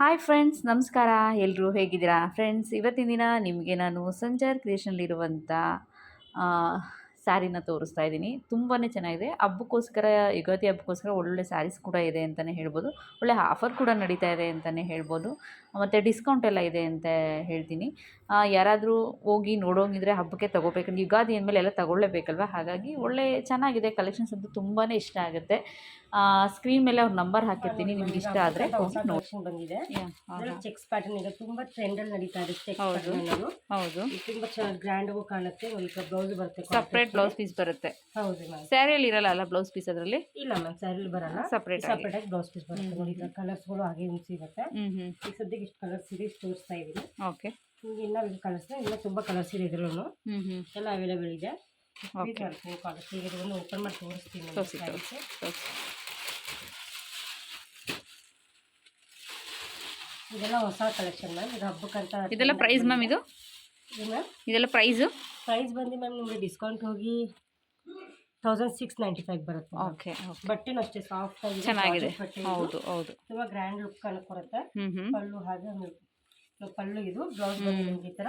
Hi friends ನಮಸ್ಕಾರ. ಎಲ್ಲರೂ ಹೇಗಿದ್ದೀರಾ? ಫ್ರೆಂಡ್ಸ್ ಇವತ್ತಿನ ದಿನ ನಿಮಗೆ ನಾನು ಸಂಜಾರ್ ಕ್ರಿಯೇಷನಲ್ಲಿರುವಂಥ ಸ್ಯಾರಿನ ತೋರಿಸ್ತಾ ಇದ್ದೀನಿ. ತುಂಬಾ ಚೆನ್ನಾಗಿದೆ. ಹಬ್ಬಕ್ಕೋಸ್ಕರ, ಯುಗಾದಿ ಹಬ್ಬಕ್ಕೋಸ್ಕರ ಒಳ್ಳೊಳ್ಳೆ ಸ್ಯಾರೀಸ್ ಕೂಡ ಇದೆ ಅಂತಲೇ ಹೇಳ್ಬೋದು. ಒಳ್ಳೆ ಆಫರ್ ಕೂಡ ನಡೀತಾ ಇದೆ ಅಂತಲೇ ಹೇಳ್ಬೋದು. ಮತ್ತು ಡಿಸ್ಕೌಂಟ್ ಎಲ್ಲ ಇದೆ ಅಂತ ಹೇಳ್ತೀನಿ. ಯಾರಾದರೂ ಹೋಗಿ ನೋಡೋಂಗಿದ್ರೆ ಹಬ್ಬಕ್ಕೆ ತೊಗೋಬೇಕಂದ್ರೆ, ಯುಗಾದಿ ಅಂದಮೇಲೆ ಎಲ್ಲ ತಗೊಳ್ಳೇಬೇಕಲ್ವ? ಹಾಗಾಗಿ ಒಳ್ಳೆ ಚೆನ್ನಾಗಿದೆ. ಕಲೆಕ್ಷನ್ಸ್ ಅಂತೂ ತುಂಬಾ ಇಷ್ಟ ಆಗುತ್ತೆ. ಸ್ಕ್ರೀನ್ ಮೇಲೆ ಅವ್ರ ನಂಬರ್ ಹಾಕಿರ್ತೀನಿ ನಿಮ್ಗೆ ಇಷ್ಟ ಆದರೆ ಹೋಗಿ ಬಂದಿದೆ ಚೆಕ್ಸ್ ಪ್ಯಾಟರ್ನ್ ಈಗ ತುಂಬಾ ಟ್ರೆಂಡ್ ಅಲ್ಲಿ ನಡೀತಾ ಇದೆ ಹೌದು. ಹೌದು. ಇದು ತುಂಬಾ ಚೆನ್ನಾಗಿ ಗ್ರ್ಯಾಂಡ್ ಆಗೂ ಕಾಣುತ್ತೆ. ಒಂದು ಬ್ಲೌಸ್ ಬರುತ್ತೆ ಸಪ್ರೇಟ್ ಬ್ಲೌಸ್ ಪೀಸ್ ಬರುತ್ತೆ. ಹೌದು ಮ್ಯಾಮ್ ಸ್ಯಾರಿಯಲ್ಲಿ ಇರಲ್ಲ ಅಲ್ಲ ಬ್ಲೌಸ್ ಪೀಸ್ ಅದರಲ್ಲಿ? ಇಲ್ಲ ಮ್ಯಾಮ್ ಸ್ಯಾರಿ ಬರಲ್ಲ. ಸಪ್ರೇಟ್. ಸಪ್ರೇಟ್ ಆಗಿ ಬ್ಲೌಸ್ ಪೀಸ್ ಬರುತ್ತೆ. ನೋಡಿ ಈಗ ಕಲರ್ಸ್ಗಳು ಹಾಗೆ ಹಿಂಗ್ ಸಿಗುತ್ತೆ ಈಗ ಸದ್ಯಕ್ಕೆ ಇಷ್ಟು ಕಲರ್ಸ್ ಇದೆ ಇಷ್ಟು ತೋರಿಸ್ತಾ ಇದೀನಿ ಓಕೆ ನಿಮ್ಗೆ ಇನ್ನ ಇದು ಕಲರ್ಸ್ ಇನ್ನ ತುಂಬಾ ಕಲರ್ಸ್ ಇದೆ ಇದ್ರಲ್ಲೂ ಎಲ್ಲ ಅವೈಲೇಬಲ್ ಇದೆ. ಓಕೆ ಈಗ ಓಪನ್ ಮಾಡಿ ತೋರಿಸ್ತೀನಿ ನಿಮ್ಗೆ ತೋರಿಸಿ sarees. ತೋರಿಸಿ ಇದೆಲ್ಲ ಹೊಸ ಕಲೆಕ್ಷನ್ ಮ್ಯಾಮ್ ಇದು ಹಬ್ಬಕ್ಕಂತ ಇದೆಲ್ಲ ಪ್ರೈಸ್ ಮ್ಯಾಮ್ ಇದು? ಮ್ಯಾಮ್ ಇದೆಲ್ಲ ಪ್ರೈಸು ಪ್ರೈಸ್ ಬಂದು ಮ್ಯಾಮ್ ನಿಮಗೆ ಡಿಸ್ಕೌಂಟ್ ಹೋಗಿ ತೌಸಂಡ್ ಸಿಕ್ಸ್ ನೈಂಟಿ ಫೈವ್ ಬರುತ್ತೆ ಓಕೆ ಬಟ್ಟೆನೂ ಅಷ್ಟೇ ಸಾಫ್ಟ್ ಆಗಿದೆ ಚೆನ್ನಾಗಿದೆ. ಹೌದು ಹೌದು. ತುಂಬ ಗ್ರ್ಯಾಂಡ್ ಲುಕ್ ಹ್ಞೂ ಹ್ಞೂ ಪಲ್ಲು ಹಾಗೆ ಪಲ್ಲು ಇದು ಬ್ಲೌಸ್ ಬಂದು ನಿಮ್ಗೆ ಈ ಥರ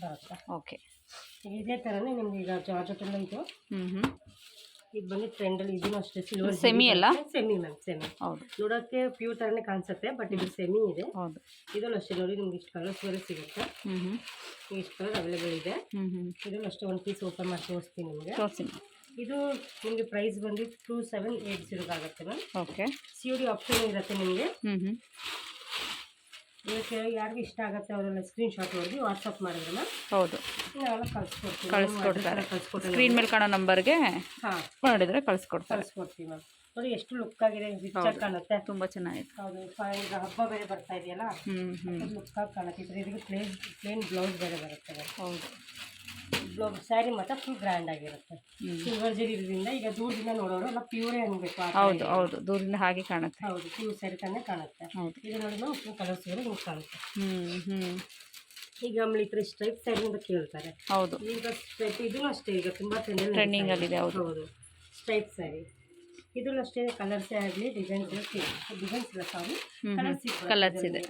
ಬರುತ್ತೆ. ಓಕೆ ಇದೇ ಥರನೇ ನಿಮ್ಗೆ ಈಗ ಜಾರ್ಜೆಟ್ ಎಲ್ಲ ಇದು. ಹ್ಞೂ ಹ್ಞೂ ಇದು ಬಂದು ಟ್ರೆಂಡಲ್ಲಿ ಇದೂ ಅಷ್ಟೇ ಸಿಲ್ವರ್ ಸೆಮಿ ಅಲ್ಲ? ಸೆಮಿ ಮ್ಯಾಮ್ ಸೆಮಿ ಹೌದು. ನೋಡೋಕ್ಕೆ ಪ್ಯೂರ್ ಥರನೇ ಕಾಣಿಸುತ್ತೆ ಬಟ್ ಇದು ಸೆಮಿ ಇದೆ. ಹೌದು. ಇದನ್ನು ಅಷ್ಟೇ ನೋಡಿ ನಿಮ್ಗೆ ಇಷ್ಟು ಕಲರ್ಸ್ ಬೇರೆ ಸಿಗುತ್ತೆ. ಈಗ ಇಷ್ಟು ಕಲರ್ ಅವೈಲೇಬಲ್ ಇದೆ. ಇದನ್ನು ಅಷ್ಟೇ ಒಂದು ಪೀಸ್ ಓಪನ್ ಮಾಡಿ ತೋರಿಸ್ತೀನಿ ನಿಮಗೆ. ತೋರಿಸಿ ಇದು ನಿಮಗೆ ಪ್ರೈಸ್ ಬಂದು two seven eight ಜೀರೋಗಾಗುತ್ತೆ ma'am okay C D option ಇರುತ್ತೆ ನಿಮಗೆ. ಇದಕ್ಕೆ ಯಾರಿಗೂ ಇಷ್ಟ ಆಗುತ್ತೆ ಅವರೆಲ್ಲ ಸ್ಕ್ರೀನ್ ಶಾಟ್ ಹೊಡೆದು ವಾಟ್ಸಪ್ ಮಾಡಿದ್ರೆ ಮ್ಯಾಮ್ ಹೌದು. ನಾವೆಲ್ಲ ಕಳಿಸ್ಕೊಡ್ತೀವಿ. ಕಳಿಸ್ಕೊಡ್ತಾರೆ. ಕಳಿಸ್ಕೊಡ್ತೀವಿ ಸ್ಕ್ರೀನ್ ಮೇಲೆ ಕಾಣೋ ನಂಬರ್ಗೆ ಹಾಂ. ಮಾಡಿದರೆ ಕಳಿಸ್ಕೊಡ್ತಾರೆ. ಕಳಿಸ್ಕೊಡ್ತೀವಿ ಮ್ಯಾಮ್ ನೋಡಿ ಎಷ್ಟು ಲುಕ್ ಆಗಿದೆ ರಿಚ್ ಆಗಿ ಕಾಣುತ್ತೆ. ತುಂಬ ಚೆನ್ನಾಗಿದೆ. ಹೌದು ಈಗ ಹಬ್ಬ ಬೇರೆ ಬರ್ತಾ ಇದೆಯಲ್ಲ? ಹ್ಞೂ ಹ್ಞೂ ಲುಕ್ ಆಗಿ ಕಾಣುತ್ತೆ. ಇದಕ್ಕೆ ಪ್ಲೇನ್ ಪ್ಲೇನ್ ಬ್ಲೌಸ್ ಬೇರೆ ಬರುತ್ತೆ. ಹೌದು. ಸ್ಯಾರಿ ಮಾತ್ರ ಫುಲ್ ಗ್ರ್ಯಾಂಡ್ ಆಗಿರುತ್ತೆ. ಸಿಲ್ವರ್ ಜರಿ ಇರೋದ್ರಿಂದ ಈಗ ದೂರದಿಂದ ನೋಡೋರು ಎಲ್ಲ ಪ್ಯೂರೇ ಅನ್ಬೇಕು ಆ ಥರ ಹೌದು ಇದೆ. ಹೌದು. ದೂರದಿಂದ ಹಾಗೆ ಕಾಣುತ್ತೆ. ಹೌದು ಪ್ಯೂರ್ ಸ್ಯಾರಿ ತಾನೇ ಕಾಣುತ್ತೆ. ಹೌದು. ಇದು ನೋಡಿದ್ರೆ ಫುಲ್ ಕಲರ್ಸ್ ಬೇರೆ ಹಿಂಗೆ ಕಾಣುತ್ತೆ. ಹ್ಞೂ ಹ್ಞೂ ಈಗ ಥರ ಸ್ಟ್ರೈಪ್ ಸ್ಯಾರಿ ಅಂತ ಕೇಳ್ತಾರೆ. ಹೌದು. ಈಗ ಸ್ಟ್ರೈಪ್ ಇದೂ ಅಷ್ಟೇ ಈಗ ತುಂಬ ಟ್ರೆಂಡಲ್ಲಿ Trending ಅಲ್ಲಿದೆ, ಹೌದು. ಹೌದು. ಸ್ಟ್ರೈಪ್ ಸ್ಯಾರಿ ಇದೂ ಅಷ್ಟೇ ಕಲರ್ಸೇ ಆಗಲಿ ಡಿಸೈನ್ಸ್ ಡಿಸೈನ್ಸ್ ಇಲ್ಲ ಸಾರಿ ಹ್ಮ್, ಕಲರ್ಸ್ ಇದೆ.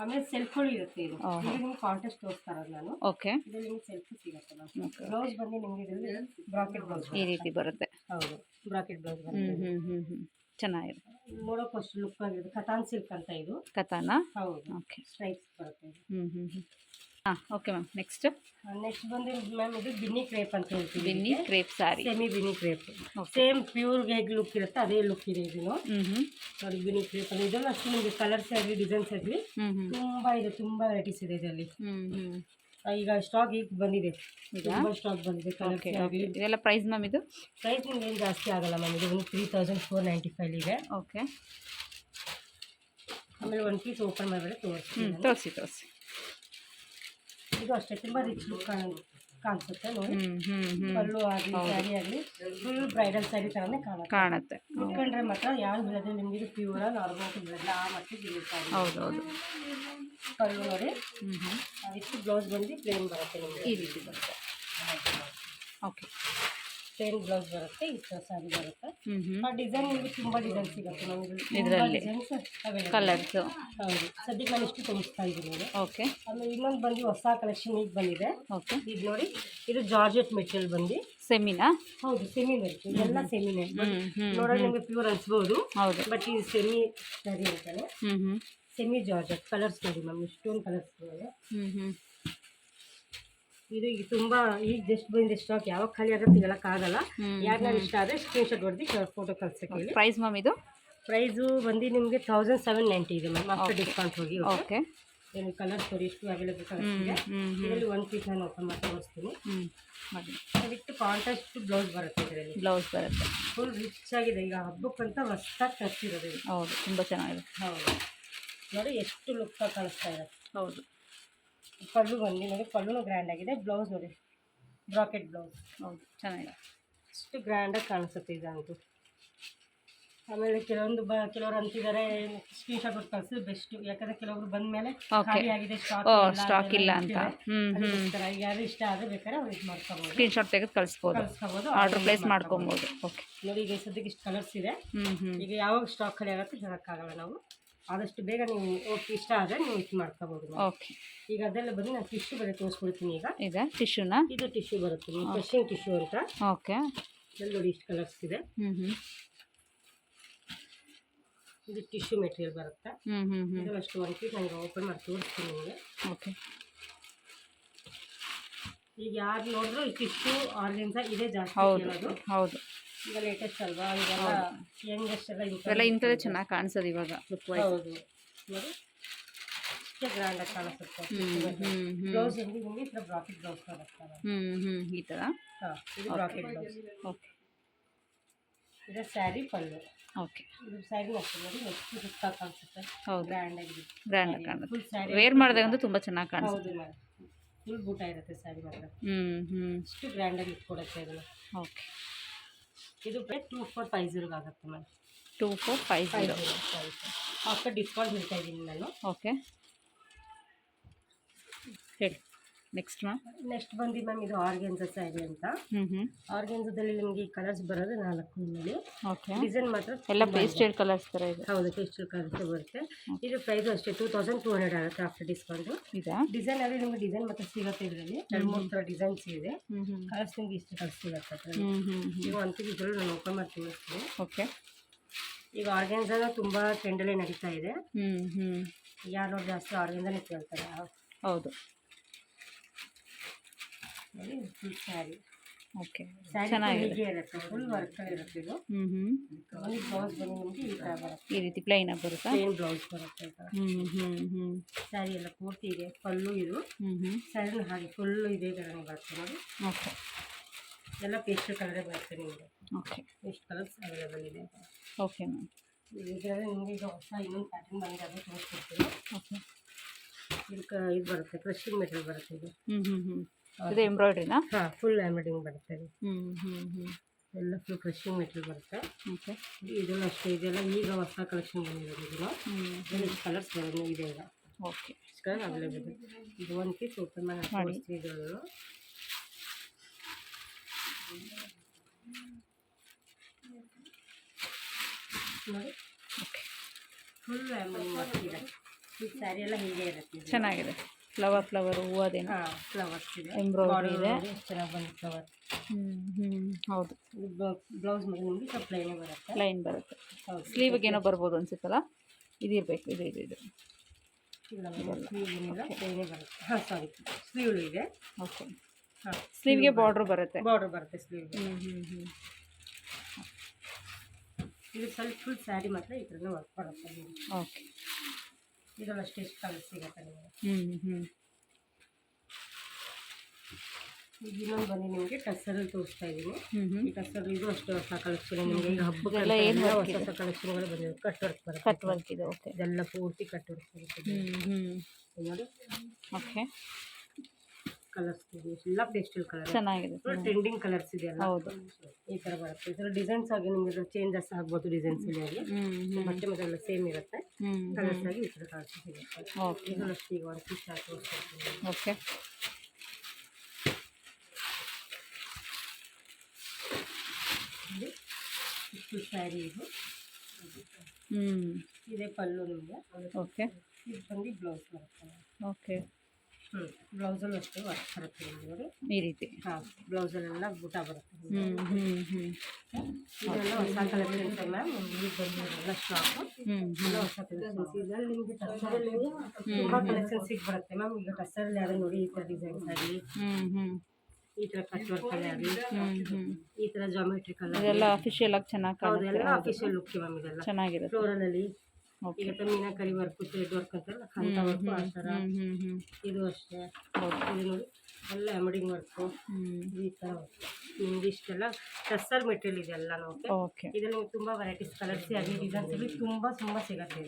ಆಮೇಲೆ ಸೆಲ್ಫ್ಗಳು ಇರುತ್ತೆ ಇದು. ನಿಮ್ಗೆ ಕಾಂಟೆಸ್ಟ್ ತೋರಿಸ್ತಾ ಇರೋದು ನಾನು. ಓಕೆ ಇದು ನಿಮ್ಗೆ ಸೆಲ್ಫ್ ಸಿಗುತ್ತೆ ಬ್ಲೌಸ್ ಬಂದು ನಿಮ್ಗೆ ಇದರಲ್ಲಿ ಬ್ರಾಕೆಟ್ ಬ್ಲೌಸ್ ಈ ರೀತಿ ಬರುತ್ತೆ. ಹೌದು ಬ್ರಾಕೆಟ್ ಬ್ಲೌಸ್ ಬರುತ್ತೆ ಹ್ಞೂ ಹ್ಞೂ ಹ್ಞೂ ಚೆನ್ನಾಗಿದೆ. ನೋಡೋಕೆ ಅಷ್ಟು ಲುಕ್ ಆಗಿರುತ್ತೆ ಕತಾನ್ ಸಿಲ್ಕ್ ಅಂತ ಇದು. ಕತಾನ ಹೌದು. ಓಕೆ ಸ್ಟ್ರೈಪ್ಸ್ ಬರುತ್ತೆ ಹ್ಞೂ ಹ್ಞೂ ಹ್ಞೂ ಹಾಂ ಓಕೆ ಮ್ಯಾಮ್ ನೆಕ್ಸ್ಟ್ ನೆಕ್ಸ್ಟ್ ಬಂದು ಮ್ಯಾಮ್ ಇದು ಬಿನ್ನಿ ಕ್ರೇಪ್ ಅಂತ ಹೇಳ್ತೀವಿ Binny crepe sari. Semi Binny crepe. Same pure ಹೇಗೆ ಲುಕ್ ಇರುತ್ತೆ ಅದೇ ಲುಕ್ ಇದೆ ಇದನ್ನು ನೋಡಿ ಬಿನಿ ಕ್ರೇಪ್ ಅಲ್ಲಿ. ಇದನ್ನು ಅಷ್ಟು ನಿಮಗೆ ಕಲರ್ಸ್ ಆಗಲಿ ಡಿಸೈನ್ಸ್ ಆಗಲಿ ತುಂಬಾ ಇದೆ ತುಂಬಾ ವೆರೈಟೀಸ್ ಇದೆ ಇದರಲ್ಲಿ. ಈಗ ಸ್ಟಾಕ್ ಈಗ ಬಂದಿದೆ. ತುಂಬ ಸ್ಟಾಕ್ ಬಂದಿದೆ ಕಲರ್ಸ್ ಓಕೆ ಆಗಲಿ. ಇದೆಲ್ಲ ಪ್ರೈಸ್ ಮ್ಯಾಮ್ ಇದು? ಪ್ರೈಸ್ ನಿಮ್ಗೆ ಏನು ಜಾಸ್ತಿ ಆಗಲ್ಲ ಮ್ಯಾಮ್ ಇದು ಒಂದು three thousand four ninety five ಇದೆ. ಓಕೆ ಆಮೇಲೆ ಒಂದು ಪೀಸ್ ಓಪನ್ ಮಾಡಿದ್ರೆ ಹ್ಞೂ ತೋರಿಸ್ತೀನಿ ತೋರಿಸಿ ತೋರಿಸಿ. ಇದು ಅಷ್ಟೇ ತುಂಬ ರಿಚ್ ಲುಕ್ ಕಾಣಿಸುತ್ತೆ ನೋಡಿ. ಪಲ್ಲು ಆಗಲಿ ಸ್ಯಾರಿ ಆಗಲಿ ಫುಲ್ ಬ್ರೈಡಲ್ ಸ್ಯಾರಿ ಥರನೇ ಕಾಣುತ್ತೆ. ಕಾಣುತ್ತೆ. ಉಟ್ಕೊಂಡ್ರೆ ಮಾತ್ರ ಯಾವ್ದು ಬೀಳೋದು ನಿಮಗೆ ಇದು ಪ್ಯೂರ ನಾರ್ಮಲ್ ಬೀಳೋದಿಲ್ಲ ಆ ಮಟ್ಟಿಗೆ ಬೀಳುತ್ತೆ. ಹೌದು ಹೌದು ಪಲ್ಲು ನೋಡಿ. ಅದಕ್ಕೆ ಬ್ಲೌಸ್ ಬಂದು ಪ್ಲೇನ್ ಬರುತ್ತೆ ನಿಮಗೆ. ಈ ರೀತಿ ಬರುತ್ತೆ ಓಕೆ ಪ್ಲೇನ್ ಬ್ಲೌಸ್ ಬರುತ್ತೆ ಈ ಥರ ಸ್ಯಾರಿ ಬರುತ್ತೆ. ಆ ಡಿಸೈನ್ ತುಂಬ ಡಿಸೈನ್ ಸಿಗುತ್ತೆ ನಮಗೆ. ಇದರಲ್ಲಿ ಕಲರ್ಸು ಹೌದು. ಸದ್ಯಕ್ಕೆ ನಾನು ಇಷ್ಟು ತೋರಿಸ್ತಾ ಇದ್ದೀನಿ. ಓಕೆ ಆಮೇಲೆ ಇನ್ನೊಂದು ಬಂದು ಹೊಸ ಕಲೆಕ್ಷನ್ ಈಗ ಬಂದಿದೆ. ಓಕೆ ಇದು ನೋಡಿ ಇದು ಜಾರ್ಜೆಟ್ ಮೆಟೀರಿಯಲ್ ಬಂದು. ಸೆಮಿನಾ ಹೌದು ಸೆಮಿ ಮೆಟೀರಿಯಲ್ ಎಲ್ಲ ಸೆಮಿನೇ ಹ್ಞೂ ನಿಮಗೆ ಪ್ಯೂರ್ ಅನ್ಸ್ಬೋದು. ಹೌದು. ಬಟ್ ಇದು ಸೆಮಿ ಸರಿ ಅಂತಾನೆ ಸೆಮಿ ಜಾರ್ಜೆಟ್ ಕಲರ್ಸ್ ನೋಡಿ ಮ್ಯಾಮ್ ಇಷ್ಟೊಂದು ಕಲರ್ಸ್ ಇದೆ ಹ್ಞೂ ಹ್ಞೂ ಇದು ಈಗ ತುಂಬಾ ಈಗ ಜಸ್ಟ್ ಬಂದಿದೆ ಸ್ಟಾಕ್ ಯಾವಾಗ ಖಾಲಿ ಆಗುತ್ತೆ ಹೇಳಕ್ಕಾಗಲ್ಲ ಆಗಲ್ಲ. ಯಾರ್ಯಾರು ಇಷ್ಟ ಆದರೆ ಸ್ಕ್ರೀನ್ ಶಾಟ್ ಹೊಡೆದು ಫೋಟೋ ಕಳ್ಸಕ್ಕೆ ಹೇಳಿ. ಪ್ರೈಸ್ ಮ್ಯಾಮ್ ಇದು? ಪ್ರೈಸು ಬಂದು ನಿಮಗೆ ತೌಸಂಡ್ ಸೆವೆನ್ ನೈಂಟಿ ಇದೆ ಮ್ಯಾಮ್ ಆಫ್ಟರ್ ಡಿಸ್ಕೌಂಟ್ ಹೋಗಿ ಓಕೆ ಏನು ಕಲರ್ಸ್ ನೋಡಿ ಎಷ್ಟು ಅವೈಲೇಬಲ್ ಕಲರ್ಸ್ ಒನ್ ಇದೆ ಇದರಲ್ಲಿ ಒಂದು ಪೀಸ್ ನಾನು ಓಪನ್ ಮಾಡಿ ತೋರಿಸ್ತೀನಿ. ವಿತ್ ಕಾಂಟ್ರಾಸ್ಟ್ ಬ್ಲೌಸ್ ಬರುತ್ತೆ ಇದರಲ್ಲಿ. ಬ್ಲೌಸ್ ಬರುತ್ತೆ. ಫುಲ್ ರಿಚ್ ಆಗಿದೆ. ಈಗ ಹಬ್ಬಕ್ಕಂತ ಹೊಸ್ದಾಗಿ ತರಿಸಿರೋದು ಹೌದು ತುಂಬ ಚೆನ್ನಾಗಿದೆ. ಹೌದು. ನೋಡಿ ಎಷ್ಟು ಲುಕ್ ಕಳಿಸ್ತಾ ಇದೆ. ಹೌದು. ಪಲ್ಲು ಬಂದು ನೋಡಿ ಪಲ್ಲುನು ಗ್ರ್ಯಾಂಡ್ ಆಗಿದೆ. ಬ್ಲೌಸ್ ನೋಡಿ ಬ್ರಾಕೆಟ್ ಬ್ಲೌಸ್ ಹೌದು ಚೆನ್ನಾಗಿದೆ. ಅಷ್ಟು ಗ್ರ್ಯಾಂಡಾಗಿ ಕಾಣಿಸುತ್ತೆ ಇದಂತೂ. ಆಮೇಲೆ ಕೆಲವೊಂದು ಬ ಕೆಲವರು ಅಂತಿದ್ದಾರೆ ಸ್ಕ್ರೀನ್ ಶಾಟ್ ಕೊಟ್ಟು ಕಳ್ಸಿದ್ರೆ ಬೆಸ್ಟ್ ಯಾಕಂದ್ರೆ ಕೆಲವರು ಬಂದ ಮೇಲೆ. ಖಾಲಿ ಆಗಿದೆ ಸ್ಟಾಕ್ ಇಲ್ಲ ಅಂತ ಯಾರು ಇಷ್ಟ ಆದರೆ ಬೇಕಾದ್ರೆ ಅವ್ರು ಇದು ಮಾಡ್ಕೋಬಹುದು ಸ್ಕ್ರೀನ್ ಶಾಟ್ ತೆಗೆದು ಕಳಿಸ್ಬೋದು. ಕಳಿಸ್ಕೋಬಹುದು ಆರ್ಡ್ರ್ ಪ್ಲೇಸ್ ಮಾಡ್ಕೊಬೋದು. ಓಕೆ ನೋಡಿ ಈಗ ಸದ್ಯಕ್ಕೆ ಇಷ್ಟು ಕಲರ್ಸ್ ಇದೆ. ಈಗ ಯಾವಾಗ ಸ್ಟಾಕ್ ಖಾಲಿ ಆಗುತ್ತೆ ಹೇಳೋಕ್ಕಾಗಲ್ಲ ನಾವು. ಆದಷ್ಟು ಬೇಗ ನೀವು ಓಕೆ ಇಷ್ಟ ಆದರೆ ನೀವು ಇದು ಮಾಡ್ಕೋಬೋದು ಓಕೆ. ಈಗ ಅದೆಲ್ಲ ಬಂದು ನಾನು ಟಿಶ್ಯೂ ಬೇರೆ ತೋರಿಸ್ಕೊಡ್ತೀನಿ ಈಗ. ಈಗ ಟಿಶ್ಯೂನ ಇದು ಟಿಶ್ಯೂ ಬರುತ್ತೆ ಫ್ರೆಶಿಂಗ್ ಟಿಶ್ಯೂ ಅಂತ. ಓಕೆ. ಎಲ್ಲ ನೋಡಿ ಇಷ್ಟು ಕಲರ್ಸ್ ಇದೆ. ಹ್ಞೂ ಹ್ಞೂ ಇದು ಟಿಶ್ಯೂ ಮೆಟೀರಿಯಲ್ ಬರುತ್ತೆ. ಹ್ಞೂ ಹ್ಞೂ ಹ್ಞೂ ಅಷ್ಟು ಒಂದು ಪೀಸ್ ನನಗೆ ಓಪನ್ ಮಾಡಿ ತೋರಿಸ್ತೀನಿ ನಿಮಗೆ. ಓಕೆ. ಈಗ ಯಾರು ನೋಡಿದ್ರು ಈ ಟಿಶ್ಯೂ ಆರ್ಗೆನ್ಸ ಇದೇ ಜಾಸ್ತಿ ಹೌದು ಹೌದು. ಈಗ ಲೇಟೆಸ್ಟ್ ಅಲ್ವಾ? ಯಂಗೆಸ್ಟ್ ಎಲ್ಲ ಇವೆಲ್ಲ ಇಂಥದ್ದೇ ಚೆನ್ನಾಗಿ ಕಾಣಿಸೋದು ಇವಾಗ ಲುಕ್ ವೈಸ್ ಹೌದು. ನೋಡಿ. ಇಷ್ಟೇ ಗ್ರ್ಯಾಂಡ್ ಆಗಿ ಕಾಣಿಸುತ್ತೆ ಬ್ಲೌಸ್ ಹೆಂಗೆ ನಿಮಗೆ ಈ ಥರ ಬ್ರಾಕೆಟ್ ಬ್ಲೌಸ್ ಹ್ಞೂ ಹ್ಞೂ ಈ ಥರ? ಹಾಂ ಇದು ಬ್ರಾಕೆಟ್ ಬ್ಲೌಸ್ ಓಕೆ ಇದು ಸ್ಯಾರಿ ಪಲ್ಲು. ಓಕೆ ಇದು ಸ್ಯಾರಿ ಅಷ್ಟೇ ನೋಡಿ ಎಷ್ಟು ಸುತ್ತ ಕಾಣಿಸುತ್ತೆ. ಹೌದು. ಗ್ರ್ಯಾಂಡ್ ಆಗಿದೆ ಗ್ರ್ಯಾಂಡ್ ಕಾಣುತ್ತೆ. ಫುಲ್ ಸ್ಯಾರಿ ವೇರ್ ಮಾಡಿದಾಗಂತೂ ತುಂಬ ಚೆನ್ನಾಗಿ ಕಾಣಿಸುತ್ತೆ. ಹೌದು ಫುಲ್ ಬೂಟ ಇರುತ್ತೆ ಸ್ಯಾರಿ ಮಾತ್ರ. ಹ್ಞೂ ಹ್ಞೂ ಇಷ್ಟು ಗ್ರ್ಯಾಂಡಾಗಿ ಇಟ್ಕೊಡುತ್ತೆ ಇದನ್ನು. ಓಕೆ ಇದು ಪ್ರೈಸ್ ಟೂ ಫೋರ್ ಫೈವ್ ಜೀರೋಗೆ ಆಗುತ್ತೆ ma'am two four five five zero zero after discount ಹೇಳ್ತಾ ಇದ್ದೀನಿ ನಾನು ಓಕೆ ಹೇಳಿ ನೆಕ್ಸ್ಟ್ ಮ್ಯಾಮ್ ನೆಕ್ಸ್ಟ್ ಬಂದು ಮ್ಯಾಮ್ ಇದು ಆರ್ಗೆನ್ಸ ಸ್ಯಾರಿ ಅಂತ. ಹ್ಞೂ ಹ್ಞೂ ಆರ್ಗೆನ್ಸದಲ್ಲಿ ನಿಮಗೆ ಈ ಕಲರ್ಸ್ ಬರೋದು ನಾಲ್ಕು ನಿಮ್ಮಲ್ಲಿ ಓಕೆ ಡಿಸೈನ್ ಮಾತ್ರ ಎಲ್ಲ ಪೇಸ್ಟೆಡ್ ಕಲರ್ಸ್ ಥರ ಇದೆ. ಹೌದು ಪೇಸ್ಟೆಡ್ ಕಲರ್ಸ್ ಬರುತ್ತೆ. ಇದು ಪ್ರೈಸ್ ಅಷ್ಟೇ ಟೂ ತೌಸಂಡ್ ಟೂ ಹಂಡ್ರೆಡ್ ಆಗುತ್ತೆ ಆಫ್ಟರ್ ಡಿಸ್ಕೌಂಟು ಇದೆ. ಡಿಸೈನ್ ಆದರೆ ನಿಮಗೆ ಡಿಸೈನ್ ಮಾತ್ರ ಸಿಗುತ್ತೆ ಇದರಲ್ಲಿ. ಎರಡು ಮೂರು ಥರ ಡಿಸೈನ್ಸ್ ಇದೆ. ಕಲರ್ಸ್ ನಿಮ್ಗೆ ಇಷ್ಟು ಕಲರ್ಸ್ ಸಿಗುತ್ತೆ. ಹ್ಞೂ ಹ್ಞೂ ಈಗ ಒಂದು ಇದರಲ್ಲಿ ನಾನು ಓಪನ್ ಮಾಡಿ ತೋರಿಸ್ತೀನಿ. ಓಕೆ ಈಗ ಆರ್ಗೆನ್ಸನ ತುಂಬ ಟ್ರೆಂಡಲ್ಲಿ ನಡೀತಾ ಇದೆ. ಹ್ಞೂ ಹ್ಞೂ ಯಾರು ಜಾಸ್ತಿ ಆರ್ಗೆನ್ಸನೇ ಕೇಳ್ತಾರೆ. ಹೌದು. ನೋಡಿ ಫುಲ್ ಸ್ಯಾರಿ ಓಕೆ ಸ್ಯಾರಿ ಚೆನ್ನಾಗಿದೆ. ಇರುತ್ತೆ. ಫುಲ್ ವರ್ಕ್ ಇರುತ್ತೆ ಇದು. ಹ್ಞೂ ಹ್ಞೂ ಬ್ಲೌಸ್ ಬಂದು ನಿಮಗೆ ಈ ಥರ ಬರುತ್ತೆ. ಈ ರೀತಿ ಪ್ಲೈನಾಗಿ ಬರುತ್ತಾ? ಪ್ಲೇನ್ ಬ್ಲೌಸ್ ಬರುತ್ತೆ ಈ ಥರ ಹ್ಞೂ ಹ್ಞೂ ಹ್ಞೂ ಸ್ಯಾರಿ ಎಲ್ಲ ಪೂರ್ತಿ ಇದೆ. ಪಲ್ಲು ಇದು. ಹ್ಞೂ ಹ್ಞೂ ಸ್ಯಾರಿನ ಹಾಗೆ ಫುಲ್ಲು ಇದೇ ಥರನೇ ಬರುತ್ತೆ ನೋಡಿ. ಓಕೆ ಎಲ್ಲ ಪೇಸ್ಟಲ್ ಕಲರೇ ಬರುತ್ತೆ ನಿಮಗೆ. ಓಕೆ ಎಷ್ಟು ಕಲರ್ಸ್ ಅವೈಲೇಬಲ್ ಇದೆ ಓಕೆ ಮ್ಯಾಮ್ ಇದರಲ್ಲಿ ನಿಮಗೆ ಈಗ ಹೊಸ ಇನ್ನೊಂದು ಪ್ಯಾಟರ್ನ್ ಬಂದಿದೆ ಅದು ತೋರಿಸ್ಕೊಡ್ತೀನಿ. ಓಕೆ ಇದು ಕ ಇದು ಬರುತ್ತೆ ಕ್ರಶಿಂಗ್ ಮೆಟೀರಿಯಲ್ ಬರುತ್ತೆ ಇದು. ಹ್ಞೂ ಹ್ಞೂ ಹ್ಞೂ ಇದು ಎಂಬ್ರಾಯ್ಡ್ರಿನಾ ಹಾಂ ಫುಲ್ ಎಂಬ್ರಾಯ್ಡಿಂಗ್ ಬರುತ್ತೆ ಇದು. ಹ್ಞೂ ಹ್ಞೂ ಹ್ಞೂ ಎಲ್ಲ ಫುಲ್ ಕ್ರಶಿಂಗ್ ಮೆಟೀರಿಯಲ್ ಬರುತ್ತೆ. ಓಕೆ ಇದೆಲ್ಲ ಅಷ್ಟೇ ಇದೆಲ್ಲ ಈಗ ಹೊಸ ಕಲೆಕ್ಷನ್ ಬಂದಿರೋದು ಇದನ್ನು ಕಲರ್ಸ್ ಬರೋದು ಇದೆ ಈಗ. ಓಕೆ ಕಲರ್ ಅವೈಲೇಬಲ್ ಇದೆ ಇದು ಒಂದು ಪೀಸ್ ಓಪನ್ ಮಾಡಿ. ತೋರಿಸ್ತೀನಿ ನೋಡಿ. ಓಕೆ ಫುಲ್ ಎಂಬ್ರಾಯ್ಡಿಂಗ್ ವರ್ಕ್ ಇದೆ ಈ ಸ್ಯಾರಿ ಎಲ್ಲ ಹೀಗೆ ಇರುತ್ತೆ. ಚೆನ್ನಾಗಿದೆ. ಫ್ಲವರ್ ಫ್ಲವರ್ ಹೂವದೇನು. ಅದೇನು ಫ್ಲವರ್ಸ್ ಇದೆ. ಎಂಬ್ರಾಯ್ಡಿ ಇದೆ. ಚೆನ್ನಾಗಿ ಬಂದು ಫ್ಲವರ್ ಹ್ಞೂ ಹ್ಞೂ ಹೌದು. ಬ್ಲೌಸ್ ಮೇಲೆ ನಿಮಗೆ ಸ್ವಲ್ಪ ಲೈನ್ ಬರುತ್ತೆ? ಲೈನ್ ಬರುತ್ತೆ. ಹೌದು ಸ್ಲೀವಿಗೆ ಏನೋ ಬರ್ಬೋದು ಅನ್ಸುತ್ತಲ್ಲ? ಇದು ಇರಬೇಕು ಇದು ಇದು ಇದು. ಹಾಂ ಸಾರಿ ಸ್ಲೀವ್ ಇದೆ. ಓಕೆ ಹಾಂ ಸ್ಲೀವ್ಗೆ ಬಾರ್ಡ್ರ್ ಬರುತ್ತೆ. ಬಾರ್ಡರ್ ಬರುತ್ತೆ ಸ್ಲೀವ್ ಹ್ಞೂ ಹ್ಞೂ ಹ್ಞೂ ಇದು ಸ್ವಲ್ಪ ಫುಲ್ ಸ್ಯಾರಿ ಮಾತ್ರ ಈ ಥರನೇ ವರ್ಕ್ ಮಾಡುತ್ತೆ ಓಕೆ ಇದರಲ್ಲಿ ಅಷ್ಟು ಕಲರ್ ಸಿಗುತ್ತೆ ನಿಮಗೆ. ಹ್ಞೂ ಹ್ಞೂ ಈಗ ಇನ್ನೊಂದು ಬನ್ನಿ ನಿಮಗೆ ಟಸ್ಸರಲ್ಲಿ ತೋರಿಸ್ತಾ ಇದ್ದೀನಿ. ಈ ಟಸ್ಸರ್ ಇದು ಅಷ್ಟು ಹೊಸ ಕಲೆಕ್ಷನ್ ನಿಮಗೆ. ಈಗ ಹಬ್ಬಕ್ಕೆ ಏನು ಹೊಸ ಹೊಸ ಕಲೆಕ್ಷನ್ಗಳು ಬಂದಿವೆ. ಕಟ್ ವರ್ಕ್ ಬರುತ್ತೆ. ಕಟ್ ವರ್ಕ್ ಇದೆ ಓಕೆ ಇದೆಲ್ಲ ಪೂರ್ತಿ ಕಟ್ ವರ್ಕ್ ಹ್ಞೂ ನೋಡಿ. ಓಕೆ ಕಲರ್ಸ್ ಇದೆ. ಎಲ್ಲ ಪೇಸ್ಟಲ್ ಕಲರ್ ಚೆನ್ನಾಗಿದೆ ಚೆನ್ನಾಗಿದೆ. ಟ್ರೆಂಡಿಂಗ್ ಕಲರ್ಸ್ ಇದೆಯಲ್ಲ ಹೌದು. ಈ ಥರ ಬರುತ್ತೆ. ಈ ಥರ ಡಿಸೈನ್ಸ್ ಆಗಿ ನಿಮಗೆ ಚೇಂಜಸ್ ಆಗ್ಬೋದು ಡಿಸೈನ್ಸ್ ಇಲ್ಲಿ ಆಗಿ. ಹ್ಞೂ ಹ್ಞೂ ಬಟ್ಟೆ ಮತ್ತೆ ಎಲ್ಲ ಸೇಮ್ ಇರುತ್ತೆ. ಹ್ಞೂ ಕಲರ್ಸ್ ಆಗಿ ಈ ಥರ ಕಲರ್ಸ್ ಸಿಗುತ್ತೆ. ಓಕೆ ಇದು ಅಷ್ಟು ಈಗ ಒಂದು ಪೀಸ್ ಆಗಿ ತೋರಿಸ್ಕೊಡ್ತೀನಿ ಓಕೆ ಇದು ಇಷ್ಟು ಸ್ಯಾರಿ ಇದು. ಹ್ಞೂ ಇದೇ ಪಲ್ಲು ನಿಮಗೆ. ಓಕೆ ಇದು ಬಂದು ಬ್ಲೌಸ್ ಬರುತ್ತೆ. ಓಕೆ ಹ್ಞೂ ಬ್ಲೌಸಲ್ಲೂ ಅಷ್ಟೇ ವರ್ಕ್ ಬರುತ್ತೆ ನಿಮಗೆ ಈ ರೀತಿ. ಹಾಂ ಬ್ಲೌಸಲ್ಲೆಲ್ಲ ಬೂಟ ಬರುತ್ತೆ ಹ್ಞೂ ಹ್ಞೂ ಹ್ಞೂ ಇದೆಲ್ಲ ಹೊಸ ಕಲೆಕ್ಷನ್ಸ್ ಮ್ಯಾಮ್ ಈಗ ಬಂದಿರೋಲ್ಲ ಸ್ಟಾಕು ಹ್ಞೂ ಎಲ್ಲ ಹೊಸ ಕಲೆಕ್ಷನ್ಸ್ ಇದರಲ್ಲಿ ನಿಮಗೆ ಟಸ್ಸರಲ್ಲಿ ತುಂಬ ಕಲೆಕ್ಷನ್ ಸಿಗ್ಬರುತ್ತೆ ಮ್ಯಾಮ್ ಈಗ ಟಸ್ಸರಲ್ಲಿ ಯಾರು ನೋಡಿ ಈ ಥರ ಡಿಸೈನ್ಸ್ ಆಗಲಿ ಹ್ಞೂ ಹ್ಞೂ ಈ ಥರ ಕಟ್ ವರ್ಕಲ್ಲಿ ಆಗಲಿ ಹ್ಞೂ ಹ್ಞೂ ಈ ಥರ ಜಾಮೆಟ್ರಿಕಲ್ ಇದೆಲ್ಲ ಅಫಿಷಿಯಲ್ ಆಗಿ ಚೆನ್ನಾಗಿ ಹೌದು ಕಾಣುತ್ತೆ ಎಲ್ಲ ಅಫಿಷಿಯಲ್ ಲುಕ್ ಮ್ಯಾಮ್ ಇದೆಲ್ಲ. ಚೆನ್ನಾಗಿರುತ್ತೆ. ಫ್ಲೋರಲಲ್ಲಿ ಈಗ ಮೀನಾಕರಿ ವರ್ಕು ಥ್ರೆಡ್ ವರ್ಕ್ ಅಂತಾರಲ್ಲ ಅಂತ ವರ್ಕು ಆ ಥರ ಇದು ಅಷ್ಟೇ. ಇದು ನೋಡಿ ಎಲ್ಲ ಎಂಬ್ರಾಯ್ಡಿಂಗ್ ವರ್ಕು. ಈ ಥರ ನಿಮ್ಗೆ ಇಷ್ಟೆಲ್ಲ? ಟಸ್ಸರ್ ಮೆಟೀರಿಯಲ್ ಇದೆ ಎಲ್ಲ ಓಕೆ ಇದರಲ್ಲಿ ತುಂಬ ವೆರೈಟೀಸ್ ಕಲರ್ಸ್ ಆಗಲಿ ಡಿಸೈನ್ಸ್ ಆಗಲಿ ತುಂಬ ತುಂಬ ಸಿಗುತ್ತೆ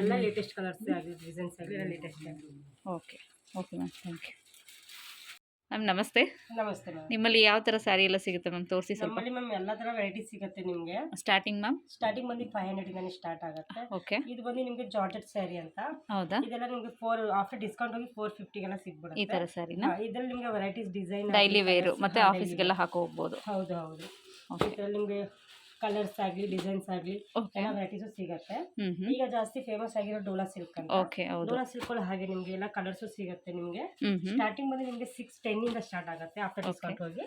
ಎಲ್ಲ ಲೇಟೆಸ್ಟ್ ಕಲರ್ಸ್ ಆಗಲಿ ಡಿಸೈನ್ಸ್ ಆಗಲಿ ಎಲ್ಲ ಲೇಟೆಸ್ಟ್ ಆಗಲಿ okay okay ma'am thank you ma'am ನಮಸ್ತೆ. ನಮಸ್ತೆ ಮ್ಯಾಮ್. ನಿಮ್ಮಲ್ಲಿ ಯಾವ ಥರ ಸ್ಯಾರಿ ಎಲ್ಲ ಸಿಗುತ್ತೆ ಮ್ಯಾಮ್? ತೋರಿಸಿ ಸ್ವಲ್ಪ. ನಮ್ಮಲ್ಲಿ ಮ್ಯಾಮ್ ಎಲ್ಲ ತರ ವೆರೈಟಿ ಸಿಗುತ್ತೆ ನಿಮಗೆ. Starting ma'am? ಸ್ಟಾರ್ಟಿಂಗ್ ಬಂದು ಫೈವ್ ಇಂದ ಸ್ಟಾರ್ಟ್ ಆಗುತ್ತೆ. ಓಕೆ ಇದು ಬಂದು ನಿಮಗೆ ಜಾರ್ಜೆಟ್ ಸ್ಯಾರಿ ಅಂತ. ಹೌದಾ? ಇದೆಲ್ಲ ನಿಮಗೆ ಫೋರ್ ಆಫ್ಟರ್ ಡಿಸ್ಕೌಂಟ್ ಹೋಗಿ ಫೋರ್ ಫಿಫ್ಟಿಗೆಲ್ಲ ಈ ತರ ಥರ ಇದರಲ್ಲಿ ನಿಮಗೆ ವೆರೈಟೀಸ್ ಡಿಸೈನ್ ಡೈಲಿ ವೇರು ಮತ್ತೆ ಆಫೀಸ್ಗೆಲ್ಲ ಹಾಕೋ ಹೋಗ್ಬೋದು ಹೌದು ಹೌದು. ಇದರಲ್ಲಿ ನಿಮಗೆ ಕಲರ್ಸ್ ಆಗಲಿ ಡಿಸೈನ್ಸ್ ಆಗಲಿ ಎಲ್ಲಾ ವೆರೈಟೀಸು ಸಿಗುತ್ತೆ. ಈಗ ಜಾಸ್ತಿ ಫೇಮಸ್ ಆಗಿರೋ ಡೋಲಾ ಸಿಲ್ಕ್ ಅಂತ. ಓಕೆ ಹೌದು. ಡೋಲಾ ಸಿಲ್ಕ್ ಅಲ್ಲಿ ಹಾಗೆ ನಿಮಗೆ ಎಲ್ಲ ಕಲರ್ಸು ಸಿಗುತ್ತೆ ನಿಮಗೆ. ಸ್ಟಾರ್ಟಿಂಗ್ ಬಂದು ನಿಮಗೆ ಸಿಕ್ಸ್ ಟೆನ್ ಇಂದ ಸ್ಟಾರ್ಟ್ ಆಗುತ್ತೆ ಆಫ್ಟರ್ ಡಿಸ್ಕೌಂಟ್ ಹೋಗಿ.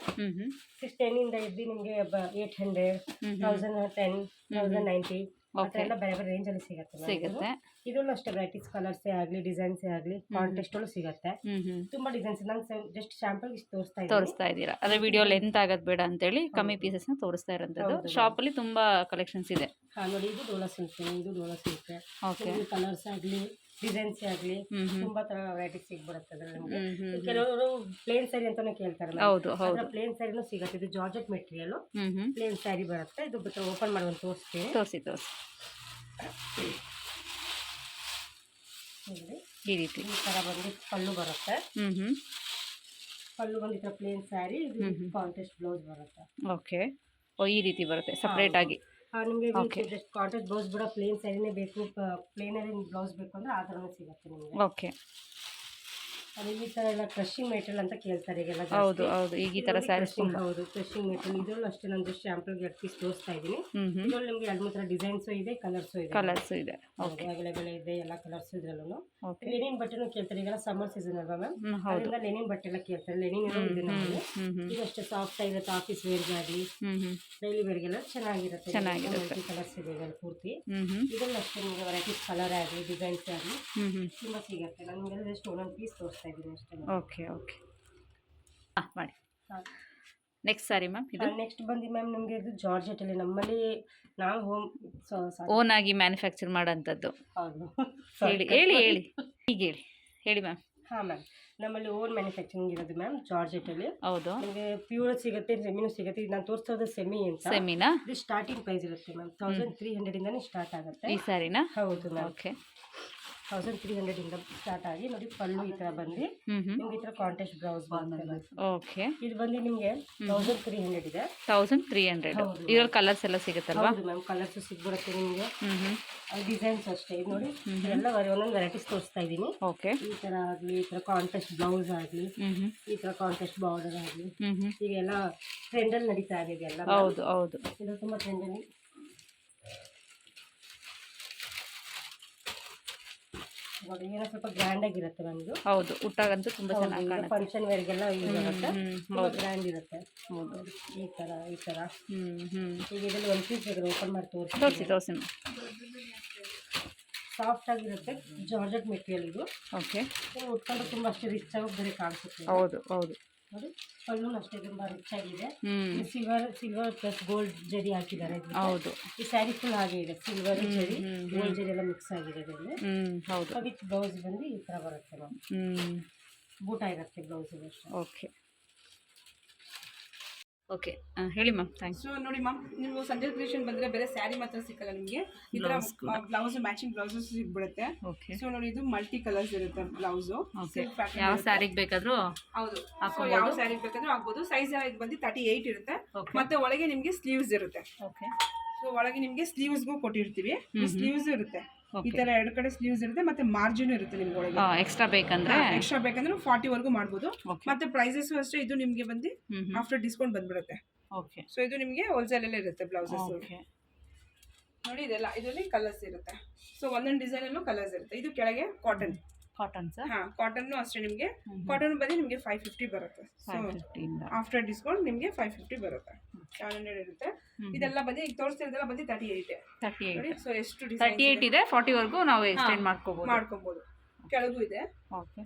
ಸಿಕ್ಸ್ ಟೆನ್ ಇಂದ ಇದ್ದು ನಿಮಗೆ eight hundred. Thousand ten thousand ninety ಆ ಥರ ಎಲ್ಲ ಬೇರೆ ಬೇರೆ ರೇಂಜ್ ಅಲ್ಲಿ ಸಿಗುತ್ತೆ ಸಿಗುತ್ತೆ. ಇದರಲ್ಲೂ ಅಷ್ಟೇ ವೆರೈಟೀಸ್ ಕಲರ್ಸೇ ಆಗಲಿ ಡಿಸೈನ್ಸೇ ಆಗಲಿ ಕಾಂಟೆಸ್ಟ್ ಅಲ್ಲೂ ಸಿಗುತ್ತೆ. ತುಂಬಾ ಡಿಸೈನ್ಸ್ ನಾನು ಜಸ್ಟ್ ಸ್ಯಾಂಪಲ್ ಇಷ್ಟು ತೋರಿಸ್ತಾ ತೋರಿಸ್ತಾ ಇದ್ದೀರಾ? ಅದೇ ವಿಡಿಯೋ ಲೆಂತ್ ಆಗೋದು ಬೇಡ ಅಂತೇಳಿ ಕಮ್ಮಿ ಪೀಸಸ್ನ ತೋರಿಸ್ತಾ ಇರೋಂಥದ್ದು. ಶಾಪ್ ಶಾಪಲ್ಲಿ ತುಂಬ ಕಲೆಕ್ಷನ್ಸ್ ಇದೆ. ಹಾ ನೋಡಿ ಇದು ಡೋಲಾ ಸಿಲ್ಕ್ ಇದು ಡೋಲಾ ಸಿಲ್ಕ್. ಓಕೆ ಇದು ಕಲರ್ಸ್ ಆಗಲಿ ಡಿಸೈನ್ಸ್ ಆಗಲಿ ತುಂಬಾ ತರ ವೆರೈಟೀಸ್ ಸಿಗ್ಬಿಡುತ್ತೆ ಅದ್ರಲ್ಲಿ ಕೆಲವರು ಪ್ಲೇನ್ ಸ್ಯಾರಿ ಅಂತಾನೆ ಕೇಳ್ತಾರೆ ಹೌದು ಹೌದು. ಪ್ಲೇನ್ ಸ್ಯಾರಿನೂ ಸಿಗುತ್ತೆ. ಇದು ಜಾರ್ಜೆಟ್ ಮೆಟೀರಿಯಲ್ ಪ್ಲೇನ್ ಸ್ಯಾರಿ ಬರುತ್ತೆ. ಇದು ಓಪನ್ ಮಾಡಿ ಒಂದು ತೋರಿಸ್ತೀನಿ. ತೋರಿಸಿ ತೋರಿಸಿ. ನೋಡಿ ಈ ರೀತಿ. ಈ ತರ ಬಂದು ಪಲ್ಲು ಬರುತ್ತೆ. ಹ್ಞೂ ಹ್ಞೂ ಪಲ್ಲು ಬಂದು ಈ ತರ ಪ್ಲೇನ್ ಸ್ಯಾರಿ ಇದು ಕಾಂಟೆಸ್ಟ್ ಬ್ಲೌಸ್ ಬರುತ್ತೆ. ಓಕೆ. ಓ ಈ ರೀತಿ ಬರುತ್ತೆ ಸಪ್ರೇಟ್ ಆಗಿ. ಆ, ನಿಮ್ಗೆ Okay. ಜಸ್ಟ್ ಕಾಂಟೆಸ್ಟ್ ಬ್ಲೌಸ್ ಬಿಡೋ ಪ್ಲೇನ್ ಸ್ಯಾರಿನೇ ಬೇಕು ಪ್ಲೇನ್ ಅಲ್ಲಿ ಬ್ಲೌಸ್ ಬೇಕು ಅಂದ್ರೆ ಆ ಥರನೂ ಸಿಗುತ್ತೆ ನಿಮಗೆ. ಓಕೆ. ಅದು ಈ ಥರ ಎಲ್ಲ ಮೆಟೀರಿಯಲ್ ಅಂತ ಕೇಳ್ತಾರೆ ಈಗೆಲ್ಲ ಹೌದು ಹೌದು. ಈಗ ಈ ತರ ಸ್ಯಾರೀಸ್ ಹೌದು ಕ್ರಶಿಂಗ್ ಮೆಟೀರಿಯಲ್ ಇದರಲ್ಲೂ ಅಷ್ಟೇ ನಾನು ಜಸ್ಟ್ ಸ್ಯಾಂಪಲ್ಗೆ ಎರಡು ಪೀಸ್ ತೋರಿಸ್ತಾ ಇದೀನಿ ಇದ್ರಲ್ಲಿ ನಿಮಗೆ ಎರಡು ಮೂರು ಥರ ಡಿಸೈನ್ಸು ಇದೆ ಕಲರ್ಸು ಇದೆ. ಕಲರ್ಸು ಇದೆ. ಅವೈಲೇಬಲ್ ಇದೆ ಎಲ್ಲ ಕಲರ್ಸ್ ಇದ್ರಲ್ಲೂ ಲೆನಿನ್ ಬಟ್ಟೆನೂ ಕೇಳ್ತಾರೆ ಈಗೆಲ್ಲ ಸಮ್ಮರ್ ಸೀಸನ್ ಅಲ್ವಾ ಮ್ಯಾಮ್ ಅದರಿಂದ ಲೆನಿನ್ ಬಟ್ಟೆ ಎಲ್ಲ ಕೇಳ್ತಾರೆ. ಲೆನಿನ್ ಎಲ್ಲ ಇದೆ ಹ್ಞೂ ಇದು ಅಷ್ಟೇ ಸಾಫ್ಟ್ ಆಗಿರುತ್ತೆ ಆಫೀಸ್ ವೇರ್ಗೆ ಆಗಲಿ ಡೈಲಿ ವೇರ್ಗೆಲ್ಲ ಚೆನ್ನಾಗಿರುತ್ತೆ. ಚೆನ್ನಾಗಿರುತ್ತೆ. ಕಲರ್ಸ್ ಇದೆ ಇದರಲ್ಲಿ ಪೂರ್ತಿ. ಇದರಲ್ಲಿ ಅಷ್ಟೇ ನಿಮಗೆ ವೆರೈಟೀಸ್ ಕಲರ್ ಆಗಲಿ ಡಿಸೈನ್ಸ್ ಆಗಲಿ ತುಂಬಾ ಸಿಗುತ್ತೆ. ನಾನು ಜಸ್ಟ್ ಒಂದೊಂದು ಪೀಸ್ ತೋರಿಸ್ತಾ ಅಷ್ಟೇ ಓಕೆ ಓಕೆ. ಹಾಂ ಮಾಡಿ. ನೆಕ್ಸ್ಟ್ ಸಾರಿ ಮ್ಯಾಮ್ ಇದು? ನೆಕ್ಸ್ಟ್ ಬಂದು ಮ್ಯಾಮ್ ನಮಗೆ ಇದು ಜಾರ್ಜೆಟಲ್ಲಿ ನಮ್ಮಲ್ಲಿ ನಾವು ಹೋಮ್ ಓನ್ ಆಗಿ ಮ್ಯಾನುಫ್ಯಾಕ್ಚರ್ ಮಾಡೋಂಥದ್ದು ಹೌದು. ಹೇಳಿ ಹೇಳಿ ಹೇಳಿ. ಈಗ ಹೇಳಿ. ಹೇಳಿ ಮ್ಯಾಮ್ ಹಾಂ ಮ್ಯಾಮ್ ನಮ್ಮಲ್ಲಿ ಓನ್ ಮ್ಯಾನುಫ್ಯಾಕ್ಚರಿಂಗ್ ಇರೋದು ಮ್ಯಾಮ್ ಜಾರ್ಜೆಟಲ್ಲಿ ಹೌದು. ನಿಮಗೆ ಪ್ಯೂರ್ ಸಿಗುತ್ತೆ ಸೆಮಿನೂ ಸಿಗುತ್ತೆ. ಇದು ನಾನು ತೋರಿಸೋದು ಸೆಮಿ ಅಂತ. ಸೆಮಿನಾ ಇದು ಸ್ಟಾರ್ಟಿಂಗ್ ಪ್ರೈಸ್ ಇರುತ್ತೆ ಮ್ಯಾಮ್ ತೌಸಂಡ್ ತ್ರೀ ಹಂಡ್ರೆಡಿಂದನೇ ಸ್ಟಾರ್ಟ್ ಆಗುತ್ತೆ. ಈ ಸಾರಿನಾ ಹೌದು ಮ್ಯಾಮ್ ಓಕೆ ತೌಸಂಡ್ ತ್ರೀ ಹಂಡ್ರೆಡಿಂದ ಸ್ಟಾರ್ಟ್ ಆಗಿ ನೋಡಿ ಪಲ್ಲು ಈ ತರ ಬಂದು ನಿಮ್ಗೆ ಈ ತರ ಕಾಂಟೆಸ್ಟ್ ಬ್ಲೌಸ್ ಓಕೆ ಇದು ಬಂದು ನಿಮಗೆ ತೌಸಂಡ್ ತ್ರೀ ಹಂಡ್ರೆಡ್ ಇದೆ. Thousand three hundred. ಇದ್ರಲ್ಲಿ ಕಲರ್ಸ್ ಎಲ್ಲ ಸಿಗುತ್ತಲ್ವಾ? ಮ್ಯಾಮ್ ಕಲರ್ಸ್ ಸಿಗ್ಬಿಡುತ್ತೆ ನಿಮಗೆ. ಡಿಸೈನ್ಸ್ ಅಷ್ಟೇ. ಇದು ನೋಡಿ ಎಲ್ಲ ಒಂದೊಂದು ವೆರೈಟೀಸ್ ತೋರಿಸ್ತಾ ಇದ್ದೀನಿ. ಓಕೆ ಈ ತರ ಆಗಲಿ ಈ ತರ ಕಾಂಟೆಸ್ಟ್ ಬ್ಲೌಸ್ ಆಗಲಿ ಈ ತರ ಕಾಂಟೆಸ್ಟ್ ಬಾರ್ಡರ್ ಆಗಲಿ. ಈಗ ಎಲ್ಲ ಟ್ರೆಂಡಲ್ಲಿ ನಡೀತಾ ಇದೆ ಎಲ್ಲ ಹೌದು ಹೌದು. ಇದು ತುಂಬಾ ಟ್ರೆಂಡಲ್ಲಿ ಏನೋ ಸ್ವಲ್ಪ ಗ್ರ್ಯಾಂಡ್ ಆಗಿರುತ್ತೆ ನಮ್ದು. ಇದು ಹೌದು ಉಟ್ಟಾಗಂತೂ ತುಂಬಾ ಚೆನ್ನಾಗಿ ಕಾಣುತ್ತೆ. ಫಂಕ್ಷನ್ ವೇರ್ಗೆಲ್ಲ ಯೂಸ್ ಆಗುತ್ತೆ. ಹ್ಞೂ ಗ್ರ್ಯಾಂಡ್ ಇರುತ್ತೆ. ಹೌದು. ಈ ತರ ಈ ತರ. ಈಗ ಇದರಲ್ಲಿ ಒಂದು ಪೀಸ್ ಬೇಕಾದ್ರೆ ಓಪನ್ ಮಾಡಿ ತೋರಿಸಿ ತೋರಿಸಿ ತೋರಿಸಿ ಸಾಫ್ಟ್ ಆಗಿರುತ್ತೆ ಜಾರ್ಜೆಟ್ ಮೆಟೀರಿಯಲ್ ಇದು. ಓಕೆ ಇದು ಉಟ್ಕೊಂಡು ತುಂಬಾ ಅಷ್ಟು ರಿಚ್ ಆಗಿ ಬೇರೆ ಕಾಣಿಸುತ್ತೆ. ಹೌದು ಹೌದು. ನೋಡಿ ಪಲ್ಲು ಅಷ್ಟೇ ತುಂಬಾ ರಿಚ್ ಆಗಿದೆ ಸಿಲ್ವರ್ ಸಿಲ್ವರ್ ಪ್ಲಸ್ ಗೋಲ್ಡ್ ಜರಿ ಹಾಕಿದ್ದಾರೆ. ಹೌದು. ಈ ಸ್ಯಾರಿ ಫುಲ್ ಹಾಗೆ ಇದೆ ಸಿಲ್ವರ್ ಜರಿ. ಗೋಲ್ಡ್ ಜರಿ ಎಲ್ಲ ಮಿಕ್ಸ್ ಆಗಿದೆ ಇದರಲ್ಲಿ. ಹೌದು. ವಿತ್ ಬ್ಲೌಸ್ ಬಂದು ಈ ಥರ ಬರುತ್ತೆ ಮ್ಯಾಮ್ ಊಟ ಬೂಟ ಇರುತ್ತೆ ಬ್ಲೌಸ್ ಓಕೆ ಓಕೆ ಹೇಳಿ ಮ್ಯಾಮ್ ಥ್ಯಾಂಕ್ಸ್ ಸೊ ನೋಡಿ ಮ್ಯಾಮ್ ನೀವು ಸಂಜೆ ಕ್ರಿಯೇಷನ್ ಬಂದ್ರೆ ಬೇರೆ ಸ್ಯಾರಿ ಮಾತ್ರ ಸಿಕ್ಕಲ್ಲ ನಿಮಗೆ? ಈ ತರ ಬ್ಲೌಸ್ ಮ್ಯಾಚಿಂಗ್ ಬ್ಲೌಸಸ್ ಸಿಗ್ಬಿಡುತ್ತೆ. ಓಕೆ ಸೊ ನೋಡಿ ಇದು ಮಲ್ಟಿ ಕಲರ್ಸ್ ಇರುತ್ತೆ ಬ್ಲೌಸು ಓಕೆ ಯಾವ ಸ್ಯಾರಿಗೆ ಬೇಕಾದರೂ ಹೌದು. ಸೊ ಯಾವ ಸ್ಯಾರಿಗೆ ಬೇಕಾದರೂ ಆಗ್ಬೋದು ಸೈಜ್ ಇದು ಬಂದು ತರ್ಟಿ ಏಯ್ಟ್ ಇರುತ್ತೆ. ಮತ್ತೆ ಒಳಗೆ ನಿಮಗೆ ಸ್ಲೀವ್ಸ್ ಇರುತ್ತೆ. ಓಕೆ ಸೊ ಒಳಗೆ ನಿಮಗೆ ಸ್ಲೀವ್ಸ್ಗೂ ಕೊಟ್ಟಿರ್ತೀವಿ. ಸ್ಲೀವ್ಸ್ ಇರುತ್ತೆ. ಈ ತರ ಎರಡು ಕಡೆ ಸ್ಲೀವ್ಸ್ ಇರುತ್ತೆ ಮತ್ತೆ ಮಾರ್ಜಿನ್ ಇರುತ್ತೆ ನಿಮ್ಗೆ ಒಳಗೆ. ಎಕ್ಸ್ಟ್ರಾ ಬೇಕಂದ್ರೆ? ಎಕ್ಸ್ಟ್ರಾ ಬೇಕಂದ್ರೆ ಫಾರ್ಟಿ ವರ್ಗೂ ಮಾಡ್ಬೋದು. ಮತ್ತೆ ಪ್ರೈಸಸ್ ಅಷ್ಟೇ ಇದು ನಿಮಗೆ ಬಂದು ಆಫ್ಟರ್ ಡಿಸ್ಕೌಂಟ್ ಬಂದ್ಬಿಡುತ್ತೆ. ಓಕೆ ಸೊ ಇದು ನಿಮಗೆ ಹೋಲ್ಸೇಲ್ ಅಲ್ಲೇ ಇರುತ್ತೆ ಬ್ಲೌಸಸ್ ನೋಡಿ ಇದೆಲ್ಲ ಇದರಲ್ಲಿ ಕಲರ್ಸ್ ಇರುತ್ತೆ. ಸೊ ಒಂದೊಂದು ಡಿಸೈನ್ ಅಲ್ಲೂ ಕಲರ್ಸ್ ಇರುತ್ತೆ. ಇದು ಕೆಳಗೆ ಕಾಟನ್ ಕಾಟನ್ ಸರ್ ಹಾ ಕಾಟನ್ ಅಷ್ಟೇ ನಿಮಗೆ. ಕಾಟನ್ ಬಂದು ನಿಮಗೆ ಫೈವ್ ಫಿಫ್ಟಿ ಬರುತ್ತೆ. ಆಫ್ಟರ್ ಡಿಸ್ಕೌಂಟ್ ನಿಮಗೆ ಫೈವ್ ಫಿಫ್ಟಿ ಬರುತ್ತೆ. ಸೆವೆನ್ ಹಂಡ್ರೆಡ್ ಇರುತ್ತೆ? ಇದೆಲ್ಲ ಬಂದು ಈಗ ತೋರಿಸ್ತಿರೋದೆಲ್ಲ ಬಂದು ತರ್ಟಿ ಏಯ್ಟ್ ತರ್ಟಿ ನೋಡಿ ಏಯ್ಟ್ ಸೊ ಎಷ್ಟು ತರ್ಟಿ ಡಿಸೈನ್ ಏಯ್ಟ್ ಇದೆ ಫಾರ್ಟಿವರೆಗೂ ನಾವು ಎಕ್ಸ್ಟೆಂಡ್ ಮಾಡ್ಕೋಬೋದು. ಮಾಡ್ಕೊಬೋದು. ಕೆಳಗೂ ಇದೆ. ಓಕೆ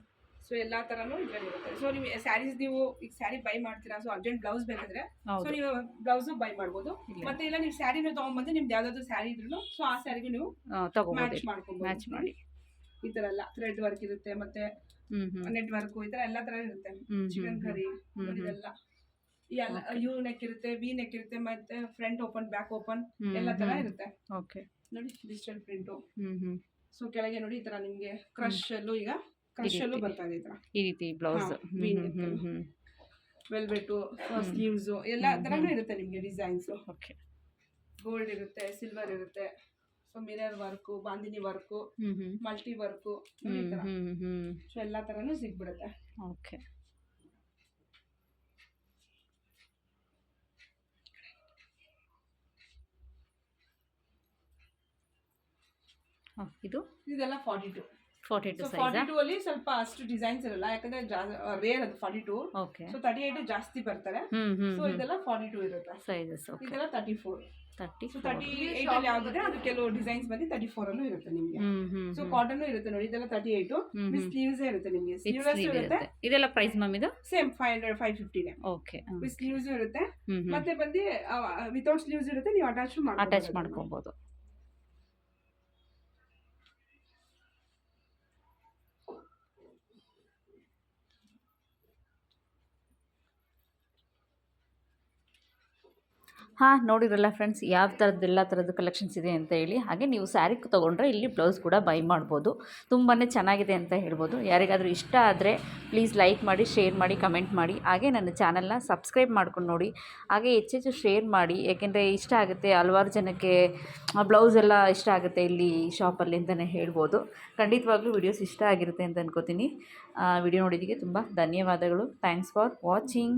ಸೊ ಎಲ್ಲಾ ತರನು ಇದರಲ್ಲಿ ಇರುತ್ತೆ. ಸೊ ನೀವು ಸ್ಯಾರೀಸ್ ನೀವು ಈಗ ಸ್ಯಾರಿ ಬೈ ಮಾಡ್ತೀರಾ? ಸೊ ಅರ್ಜೆಂಟ್ ಬ್ಲೌಸ್ ಬೇಕಾದ್ರೆ. ಸೊ ನೀವು ಬ್ಲೌಸ್ ಬೈ ಮಾಡ್ಬೋದು. ಮತ್ತೆ ಇಲ್ಲ ನೀವು ಸ್ಯಾರಿನ ತಗೊಂಡ್ಬಂದು ನಿಮ್ದು ಯಾವ್ದಾದ್ರು ಸ್ಯಾರಿ ಇದ್ರು ಸೊ ಆ ಸ್ಯಾರಿಗೆ ನೀವು ಮ್ಯಾಚ್ ಮಾಡ್ಕೊಂಡು ಮ್ಯಾಚ್ ಮಾಡಿ. ಈ ತರ ಎಲ್ಲ ಥ್ರೆಡ್ ವರ್ಕ್ ಇರುತ್ತೆ ಮತ್ತೆ ನೆಟ್ ವರ್ಕ್ ಈ ತರ ಎಲ್ಲಾ ತರ ಇರುತ್ತೆ. ಚಿಕನ್ ಕರಿ ಇದೆಲ್ಲ ಯು ನೆಕ್ ಇರುತ್ತೆ ವಿ ನೆಕ್ ಇರುತ್ತೆ ಮತ್ತೆ ಫ್ರಂಟ್ ಓಪನ್ ಬ್ಯಾಕ್ ಓಪನ್ ಎಲ್ಲ ತರ ಇರುತ್ತೆ. ಓಕೆ ನೋಡಿ ಡಿಜಿಟಲ್ ಪ್ರಿಂಟು ಸೊ ಕೆಳಗೆ ನೋಡಿ ಈ ತರ ನಿಮ್ಗೆ ಕ್ರಶ್ ಅಲ್ಲೂ ಈಗ ಕ್ರಶ್ ಅಲ್ಲೂ ಬರ್ತಾ ಇದೆ ಈ ತರ. ಈ ರೀತಿ ಬ್ಲೌಸ್. ವೆಲ್ವೆಟು ಸ್ಲೀವ್ಸ್ ಎಲ್ಲ ತರನೂ ಇರುತ್ತೆ ನಿಮ್ಗೆ ಡಿಸೈನ್ಸ್ ಓಕೆ ಗೋಲ್ಡ್ ಇರುತ್ತೆ ಸಿಲ್ವರ್ ಇರುತ್ತೆ. So mirror work Bandhani work multi work ಎಲ್ಲಾ ಥರ ಸೊ ಸಿಗ್ಬಿಡುತ್ತೆ. ಓಕೆ. ಇದು? ಇದೆಲ್ಲ forty two forty two forty two ಅಲ್ಲಿ ಸ್ವಲ್ಪ ಅಷ್ಟು ಡಿಸೈನ್ಸ್ ಇರಲ್ಲ. ಯಾಕಂದ್ರೆ ರೇರ್ ಅದು forty two okay so thirty eight ಜಾಸ್ತಿ ಬರ್ತಾರೆ. ಸೊ ಇದೆಲ್ಲ ಫಾರ್ಟಿ ಟೂ ಇರುತ್ತೆ. ಸೈಜಸ್ ಓಕೆ ಇದೆಲ್ಲ thirty four thirty so thirty eight ಅಲ್ಲಿ ಯಾವ್ದಿದೆ ಅದು ಕೆಲವು ಡಿಸೈನ್ಸ್ ಬಂದು ತರ್ಟಿ ಫೋರ್ ಅಲ್ಲೂ ಇರುತ್ತೆ ನಿಮಗೆ. ಸೊ ಕಾಟನ್ ಇರುತ್ತೆ ನೋಡಿ. ಇದೆಲ್ಲ ತರ್ಟಿ ಏಟ್ ವಿತ್ ಸ್ಲೀವ್ಸ್ ಇರುತ್ತೆ ನಿಮಗೆ. ವಿತ್ ಸ್ಲೀವ್ಲೆಸ್ ಇರುತ್ತೆ. ಇದೆಲ್ಲ ಪ್ರೈಸ್ ಮ್ಯಾಮ್ ಇದು? ಸೇಮ್ ಫೈವ್ ಹಂಡ್ರೆಡ್ ಫೈವ್ ಫಿಫ್ಟಿನೇ ಓಕೆ ವಿತ್ ಸ್ಲೀವ್ಸ್ ಇರುತ್ತೆ. ಮತ್ತೆ ಬಂದು ವಿತೌಟ್ ಸ್ಲೀವ್ಸ್ ಇರುತ್ತೆ ನೀವು ಅಟ್ಯಾಚ್ ಅಟ್ಯಾಚ್ ಮಾಡ್ಕೊಬೋದು. ಹಾಂ, ನೋಡಿರಲ್ಲ ಫ್ರೆಂಡ್ಸ್ ಯಾವ ಥರದ್ದು ಎಲ್ಲ ಥರದ್ದು ಕಲೆಕ್ಷನ್ಸ್ ಇದೆ ಅಂತ ಹೇಳಿ. ಹಾಗೆ ನೀವು ಸ್ಯಾರಿ ತೊಗೊಂಡ್ರೆ ಇಲ್ಲಿ ಬ್ಲೌಸ್ ಕೂಡ ಬೈ ಮಾಡ್ಬೋದು. ತುಂಬಾ ಚೆನ್ನಾಗಿದೆ ಅಂತ ಹೇಳ್ಬೋದು. ಯಾರಿಗಾದರೂ ಇಷ್ಟ ಆದರೆ ಪ್ಲೀಸ್ ಲೈಕ್ ಮಾಡಿ ಶೇರ್ ಮಾಡಿ ಕಮೆಂಟ್ ಮಾಡಿ. ಹಾಗೆ ನನ್ನ ಚಾನಲ್ನ ಸಬ್ಸ್ಕ್ರೈಬ್ ಮಾಡ್ಕೊಂಡು ನೋಡಿ. ಹಾಗೆ ಹೆಚ್ಚೆಚ್ಚು ಶೇರ್ ಮಾಡಿ. ಯಾಕೆಂದರೆ ಇಷ್ಟ ಆಗುತ್ತೆ, ಹಲವಾರು ಜನಕ್ಕೆ ಬ್ಲೌಸ್ ಎಲ್ಲ ಇಷ್ಟ ಆಗುತ್ತೆ ಇಲ್ಲಿ ಶಾಪಲ್ಲಿ ಅಂತಲೇ ಹೇಳ್ಬೋದು. ಖಂಡಿತವಾಗ್ಲೂ ವಿಡಿಯೋಸ್ ಇಷ್ಟ ಆಗಿರುತ್ತೆ ಅಂತ ಅನ್ಕೋತೀನಿ. ವಿಡಿಯೋ ನೋಡಿದ್ದಕ್ಕೆ ತುಂಬ ಧನ್ಯವಾದಗಳು. Thanks for watching